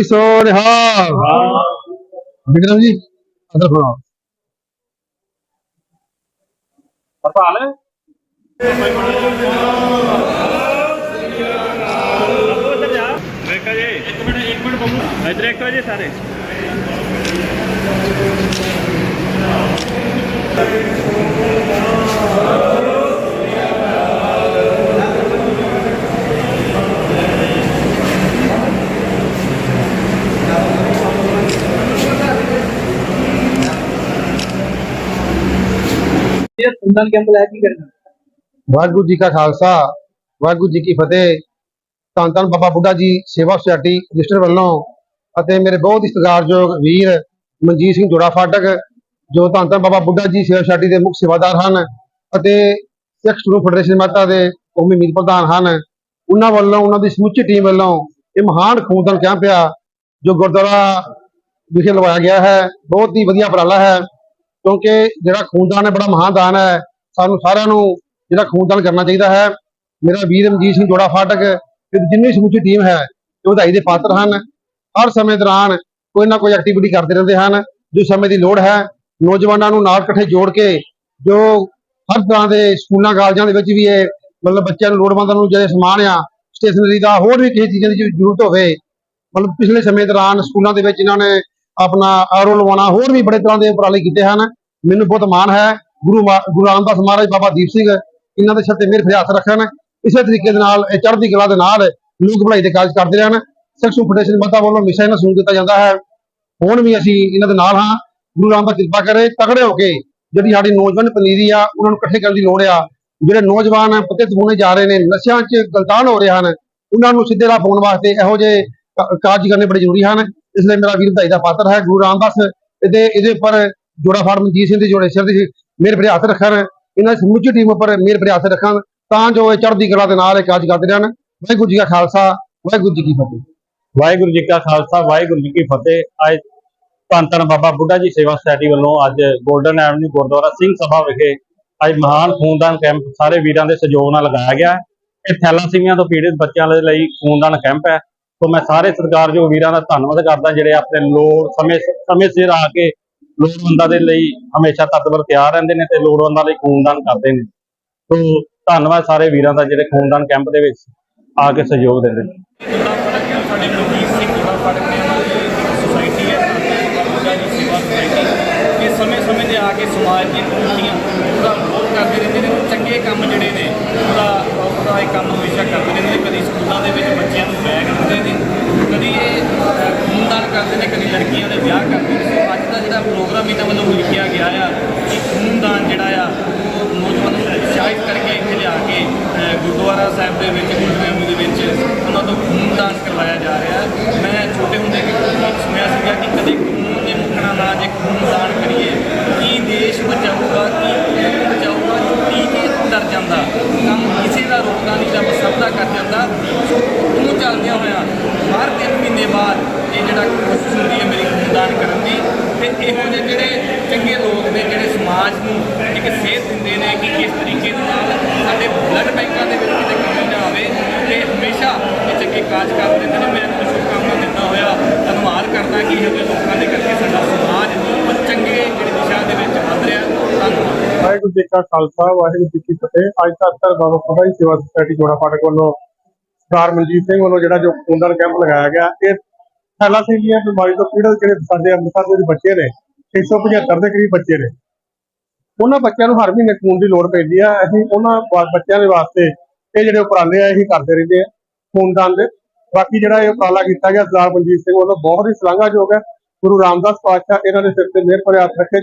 जी सोन Vikram ji other फरमाओ हड़ताल एक minute एक मिनट बोलो इधर तो सारे। ਇਹ ਖੂਨਦਾਨ ਕੈਂਪ ਲੈ ਕੀ ਕਰਨਾ? ਵਾਹਿਗੁਰੂ ਜੀ ਕਾ ਖਾਲਸਾ, ਵਾਹਿਗੁਰੂ ਜੀ ਕੀ ਫਤਿਹ। ਧੰਨ ਧੰਨ ਬਾਬਾ ਬੁੱਢਾ ਜੀ, ਸੇਵਾ ਸੁਸਾਇਟੀ, ਰਜਿਸਟਰ ਵੱਲੋਂ ਅਤੇ ਮੇਰੇ ਬਹੁਤ ਹੀ ਸਤਿਕਾਰਯੋਗ ਵੀਰ ਮਨਜੀਤ ਸਿੰਘ ਜੋੜਾ ਫਾਟਕ, ਜੋ ਧੰਨ ਧੰਨ ਬਾਬਾ ਬੁੱਢਾ ਜੀ, ਸੇਵਾ ਸੁਸਾਇਟੀ ਦੇ ਮੁੱਖ ਸੇਵਾਦਾਰ ਹਨ ਅਤੇ ਸਿੱਖ ਸਟੂਡੈਂਟ ਫੈਡਰੇਸ਼ਨ ਮਾਤਾ ਦੇ ਕੌਮੀ ਮੀਤ ਪ੍ਰਧਾਨ ਹਨ। ਉਹਨਾਂ ਵੱਲੋਂ, ਉਹਨਾਂ ਦੀ ਸਮੁੱਚੀ ਟੀਮ ਵੱਲੋਂ ਇਹ ਮਹਾਨ ਖੂਨਦਾਨ ਕੈਂਪ ਆ ਜੋ ਗੁਰਦੁਆਰਾ ਵਿਖੇ ਲਵਾਇਆ ਗਿਆ ਹੈ। ਬਹੁਤ ਹੀ ਵਧੀਆ ਉਪਰਾਲਾ ਹੈ। ਕਿਉਂਕਿ ਜਿਹੜਾ ਖੂਨਦਾਨ ਹੈ ਬੜਾ ਮਹਾਨ ਦਾਨ ਹੈ। ਸਾਨੂੰ ਸਾਰਿਆਂ ਨੂੰ ਜਿਹੜਾ ਖੂਨਦਾਨ ਕਰਨਾ ਚਾਹੀਦਾ ਹੈ। ਮੇਰਾ ਵੀਰ ਮਨਜੀਤ ਸਿੰਘ ਜੋੜਾ ਫਾਟਕ ਤੇ ਜਿੰਨੀ ਸਮੁੱਚੀ ਟੀਮ ਹੈ, ਇਹ ਵਧਾਈ ਦੇ ਪਾਤਰ ਹਨ। ਹਰ ਸਮੇਂ ਦੌਰਾਨ ਕੋਈ ਨਾ ਕੋਈ ਐਕਟੀਵਿਟੀ ਕਰਦੇ ਰਹਿੰਦੇ ਹਨ। ਜੋ ਸਮੇਂ ਦੀ ਲੋੜ ਹੈ, ਨੌਜਵਾਨਾਂ ਨੂੰ ਨਾਲ ਇਕੱਠੇ ਜੋੜ ਕੇ, ਜੋ ਹਰ ਤਰ੍ਹਾਂ ਦੇ ਸਕੂਲਾਂ, ਕਾਲਜਾਂ ਦੇ ਵਿੱਚ ਵੀ ਇਹ ਮਤਲਬ ਬੱਚਿਆਂ ਨੂੰ ਲੋੜਵੰਦਾਂ ਨੂੰ ਜਿਹੜੇ ਸਮਾਨ ਆ ਸਟੇਸ਼ਨਰੀ ਦਾ ਹੋਰ ਵੀ ਕਿਸੇ ਚੀਜ਼ਾਂ ਦੀ ਜ਼ਰੂਰਤ ਹੋਵੇ, ਮਤਲਬ ਪਿਛਲੇ ਸਮੇਂ ਦੌਰਾਨ ਸਕੂਲਾਂ ਦੇ ਵਿੱਚ ਇਹਨਾਂ ਨੇ ਆਪਣਾ ਆਰੋ ਲਵਾਉਣਾ, ਹੋਰ ਵੀ ਬੜੇ ਤਰ੍ਹਾਂ ਦੇ ਉਪਰਾਲੇ ਕੀਤੇ ਹਨ। ਮੈਨੂੰ ਬਹੁਤ ਮਾਣ ਹੈ, ਗੁਰੂ ਮਾ- ਗੁਰੂ ਰਾਮਦਾਸ ਮਹਾਰਾਜ ਬਾਬਾ ਦੀਪ ਸਿੰਘ, ਇਹਨਾਂ ਦੇ ਸਿਰ ਤੇ ਮਿਹਰ ਹੱਥ ਰੱਖਣ, ਇਸੇ ਤਰੀਕੇ ਦੇ ਨਾਲ ਇਹ ਚੜ੍ਹਦੀ ਕਲਾ ਦੇ ਨਾਲ ਲੋਕ ਭਲਾਈ ਦੇ ਕਾਰਜ ਕਰਦੇ ਰਹਿਣ ਸੈਕਸ਼ਨ ਫੈਡਰੇਸ਼ਨ ਮਤਾ ਵੱਲੋਂ ਹਮੇਸ਼ਾ ਇਹਨਾਂ ਨੂੰ ਦਿੱਤਾ ਜਾਂਦਾ ਹੈ। ਹੁਣ ਵੀ ਅਸੀਂ ਇਹਨਾਂ ਦੇ ਨਾਲ ਹਾਂ, ਗੁਰੂ ਰਾਮਦਾਸ ਕਿਰਪਾ ਕਰੇ ਤਗੜੇ ਹੋ ਕੇ ਜਿਹੜੀ ਸਾਡੀ ਨੌਜਵਾਨ ਪਨੀਰੀ ਆ, ਉਹਨਾਂ ਨੂੰ ਇਕੱਠੇ ਕਰਨ ਦੀ ਲੋੜ ਆ। ਜਿਹੜੇ ਨੌਜਵਾਨ ਪਤਿਤ ਹੋਣੇ ਜਾ ਰਹੇ ਨੇ, ਨਸ਼ਿਆਂ 'ਚ ਗਲਤਾਨ ਹੋ ਰਹੇ ਹਨ, ਉਹਨਾਂ ਨੂੰ ਸਿੱਧੇ ਰਾਹ ਪਾਉਣ ਵਾਸਤੇ ਇਹੋ ਜਿਹੇ ਕਾਰਜ ਕਰਨੇ ਬੜੇ ਜ਼ਰੂਰੀ ਹਨ। ਇਸ ਲਈ ਮੇਰਾ ਵੀਰ ਵਧਾਈ ਦਾ ਪਾਤਰ ਹੈ, ਗੁਰੂ ਰਾਮਦਾਸ, ਇਹਦੇ ਇਹਦੇ ਉੱਪਰ ਜੋੜਾ ਫਾੜ ਮਨਜੀਤ ਸਿੰਘ ਦੇ ਜੋੜੇ ਸਿਰ ਦੀ ਮੇਰੇ ਭਰੇ ਹੱਥ ਰੱਖਣ, ਇਹਨਾਂ ਦੀ ਸਮੁੱਚੀ ਟੀਮ ਉੱਪਰ ਮੇਰੇ ਭਰੇ ਹੱਥ ਰੱਖਣ, ਤਾਂ ਜੋ ਇਹ ਚੜ੍ਹਦੀ ਕਲਾ ਦੇ ਨਾਲ ਇਹ ਕਾਰਜ ਕਰਦੇ ਰਹਿਣ। ਵਾਹਿਗੁਰੂ ਜੀ ਕਾ ਖਾਲਸਾ, ਵਾਹਿਗੁਰੂ ਜੀ ਕੀ ਫਤਿਹ। ਵਾਹਿਗੁਰੂ ਜੀ ਕਾ ਖਾਲਸਾ, ਵਾਹਿਗੁਰੂ ਜੀ ਕੀ ਫਤਿਹ। ਅੱਜ ਧੰਨ ਧੰਨ ਬਾਬਾ ਬੁੱਢਾ ਜੀ ਸੇਵਾ ਸੁਸਾਇਟੀ ਵੱਲੋਂ ਅੱਜ ਗੋਲਡਨ ਐਵਨਿਊ ਗੁਰਦੁਆਰਾ ਸਿੰਘ ਸਭਾ ਵਿਖੇ ਅੱਜ ਮਹਾਨ ਖੂਨਦਾਨ ਕੈਂਪ ਸਾਰੇ ਵੀਰਾਂ ਦੇ ਸਹਿਯੋਗ ਨਾਲ ਲਗਾਇਆ ਗਿਆ ਹੈ। ਇਹ ਥੈਲਾਸੀਮੀਆ ਤੋਂ ਪੀੜਿਤ ਬੱਚਿਆਂ ਦੇ ਲਈ ਖੂਨਦਾਨ ਕੈਂਪ ਹੈ। ਸੋ ਮੈਂ ਸਾਰੇ ਸਰਕਾਰ ਜੋ ਵੀਰਾਂ ਦਾ ਧੰਨਵਾਦ ਕਰਦਾ, ਜਿਹੜੇ ਆਪਣੇ ਲੋੜ ਸਮੇਂ ਸਮੇਂ ਸਿਰ ਆ ਕੇ ਲੋੜਵੰਦਾਂ ਦੇ ਲਈ ਹਮੇਸ਼ਾ ਤਤਪਰ ਤਿਆਰ ਰਹਿੰਦੇ ਨੇ ਤੇ ਲੋੜਵੰਦਾਂ ਲਈ ਖੂਨਦਾਨ ਕਰਦੇ ਨੇ। ਸੋ ਧੰਨਵਾਦ ਸਾਰੇ ਵੀਰਾਂ ਦਾ ਜਿਹੜੇ ਖੂਨਦਾਨ ਕੈਂਪ ਦੇ ਵਿੱਚ ਆ ਕੇ ਸਹਿਯੋਗ ਦਿੰਦੇ ਨੇ। ਸਾਡੇ ਮਨਜੀਤ ਸਿੰਘ ਜਿਹੜਾ ਫੜਕ ਨੇ ਉਹਨਾਂ ਹੈ ਸੇਵਾ ਸੁਸਾਇਟੀ ਇਹ ਸਮੇਂ ਸਮੇਂ ਤੇ ਆ ਕੇ ਸਮਾਜ ਦੀਆਂ ਕੁਰੀਤੀਆਂ ਉਹਦਾ ਵਿਰੋਧ ਕਰਦੇ ਰਹਿੰਦੇ ਨੇ ਚੰਗੇ ਕੰਮ ਜਿਹੜੇ ਨੇ ਉਹਦਾ ਉਹਦਾ ਇਹ ਕੰਮ ਹਮੇਸ਼ਾ ਕਰਦੇ ਰਹਿੰਦੇ ਨੇ ਕਦੀ ਸਕੂਲਾਂ ਦੇ ਵਿੱਚ ਬੱਚਿਆਂ ਨੂੰ ਬੈਗ ਦਿੰਦੇ ਨੇ ਕਦੀ ਇਹ ਅਹ, ਖੂਨਦਾਨ ਕਰਦੇ ਨੇ ਕਦੀ ਲੜਕੀਆਂ ਦੇ ਵਿਆਹ ਕਰਦੇ ਨੇ ਸੋ ਅੱਜ ਦਾ ਜਿਹੜਾ ਪ੍ਰੋਗਰਾਮ ਇਹਨਾਂ ਵੱਲੋਂ ਲਿਖਿਆ ਗਿਆ ਆ ਕਿ ਖੂਨਦਾਨ ਜਿਹੜਾ ਆ, ਉਹ ਨੌਜਵਾਨਾਂ ਨੂੰ ਉਤਸ਼ਾਹਿਤ ਕਰਕੇ ਇੱਥੇ ਲਿਆ ਕੇ ਗੁਰਦੁਆਰਾ ਸਾਹਿਬ ਦੇ ਵਿੱਚ, ਗੁਰਦੁਆਰੇ ਦੇ ਵਿੱਚ ਉਹਨਾਂ ਤੋਂ ਖੂਨਦਾਨ ਕਰਵਾਇਆ ਜਾ ਰਿਹਾ ਹੈ ਮੈਂ ਛੋਟੇ ਹੁੰਦੇ ਕਿ ਗੀਤ ਸੁਣਿਆ ਸੀਗਾ ਕਿ ਕਦੇ ਖੂਨ ਦੇ ਮੁੱਕਣਾ ਨਾ ਜੇ ਖੂਨਦਾਨ ਕਰੀਏ ਕੀ ਦੇਸ਼ ਬਚਾਊਗਾ ਕੀ ਖੂਨ ਬਚਾਊਗਾ ਝੂਠੀ ਕੇ ਡਰ ਜਾਂਦਾ ਕੰਮ ਕਿਸੇ ਦਾ ਰੋਕਦਾ ਨਹੀਂ ਰੱਬ ਸਭ ਦਾ ਕਰ ਜਾਂਦਾ ਸੋ ਉਹਨੂੰ ਚੱਲਦਿਆਂ ਹੋਇਆਂ ਹਰ ਤਿੰਨ ਮਹੀਨੇ ਬਾਅਦ ਇਹ ਜਿਹੜਾ ਕੋਸ਼ਿਸ਼ ਹੁੰਦੀ ਹੈ ਮੇਰੀ ਖੂਨਦਾਨ ਕਰਨ ਦੀ ਤੇ ਇਹੋ ਜਿਹੇ ਜਿਹੜੇ ਚੰਗੇ ਲੋਕ ਨੇ, ਜਿਹੜੇ ਸਮਾਜ ਨੂੰ ਇੱਕ ਸੇਧ ਦਿੰਦੇ ਨੇ ਕਿ ਕਿਸ ਤਰੀਕੇ ਦੇ ਨਾਲ ਸਾਡੇ ਬਲੱਡ ਬੈਂਕਾਂ ਦੇ ਵਿੱਚ ਕਿਤੇ ਕਮੀ ਨਾ ਆਵੇ ਤੇ ਹਮੇਸ਼ਾ ਇਹ ਚੰਗੇ ਕਾਜ ਕਰ ਨੇ। ਮੈਂ ਤੁਹਾਨੂੰ ਸ਼ੁਭਕਾਮਨਾ ਦਿੰਦਾ ਹੋਇਆ, ਧੰਨਵਾਦ ਕਰਦਾ ਕਿ ਇਹੋ ਜਿਹੇ ਲੋਕਾਂ ਦੇ ਕਰਕੇ ਸਾਡਾ ਸਮਾਜ ਚੰਗੇ ਜਿਹੜੀ ਦਿਸ਼ਾ ਦੇ ਵਿੱਚ ਵਧ ਰਿਹਾ। ਧੰਨਵਾਦ। ਵਾਹਿਗੁਰੂ ਜੀ ਕਾ ਖਾਲਸਾ, ਵਾਹਿਗੁਰੂ ਜੀ ਕੀ ਫਤਿਹ। ਅੱਜ ਤੱਕ ਤਰ ਬਾਬਾ ਬੁੱਢਾ ਸੇਵਾ ਸੁਸਾਇਟੀ ਜੋੜਾ ਫਾਟਕ ਵੱਲੋਂ ਸਰਦਾਰ ਮਨਜੀਤ ਸਿੰਘ ਵੱਲੋਂ ਜਿਹੜਾ ਜੋ ਖੂਨਦਾਨ ਕੈਂਪ ਲਗਾਇਆ ਗਿਆ, ਇਹ ਥੈਲਾਸੀਮੀਆ ਬਿਮਾਰੀ ਤੋਂ ਪੀੜਤ ਜਿਹੜੇ ਸਾਡੇ ਅੰਮ੍ਰਿਤਸਰ ਦੇ ਬੱਚੇ ਨੇ 175 ਦੇ ਕਰੀਬ ਬੱਚੇ ਨੇ। ਉਹਨਾਂ ਬੱਚਿਆਂ ਨੂੰ ਹਰ ਮਹੀਨੇ ਖੂਨ ਦੀ ਲੋੜ ਪੈਂਦੀ ਆ। ਅਸੀਂ ਉਹਨਾਂ ਬੱਚਿਆਂ ਦੇ ਵਾਸਤੇ ਇਹ ਜਿਹੜੇ ਉਪਰਾਲੇ ਆ, ਇਹ ਕਰਦੇ ਰਹਿੰਦੇ ਆ, ਖੂਨਦਾਨ ਦੇ। ਬਾਕੀ ਜਿਹੜਾ ਇਹ ਉਪਰਾਲਾ ਕੀਤਾ ਗਿਆ, ਸਰਦਾਰ ਮਨਜੀਤ ਸਿੰਘ ਵੱਲੋਂ ਬਹੁਤ ਹੀ ਸ਼ਲਾਘਾਯੋਗ ਹੈ। ਗੁਰੂ ਰਾਮਦਾਸ ਪਾਤਸ਼ਾਹ ਇਹਨਾਂ ਦੇ ਸਿਰ ਤੇ ਮਿਹਰ ਭਰਿਆ ਹੱਥ ਰੱਖੇ।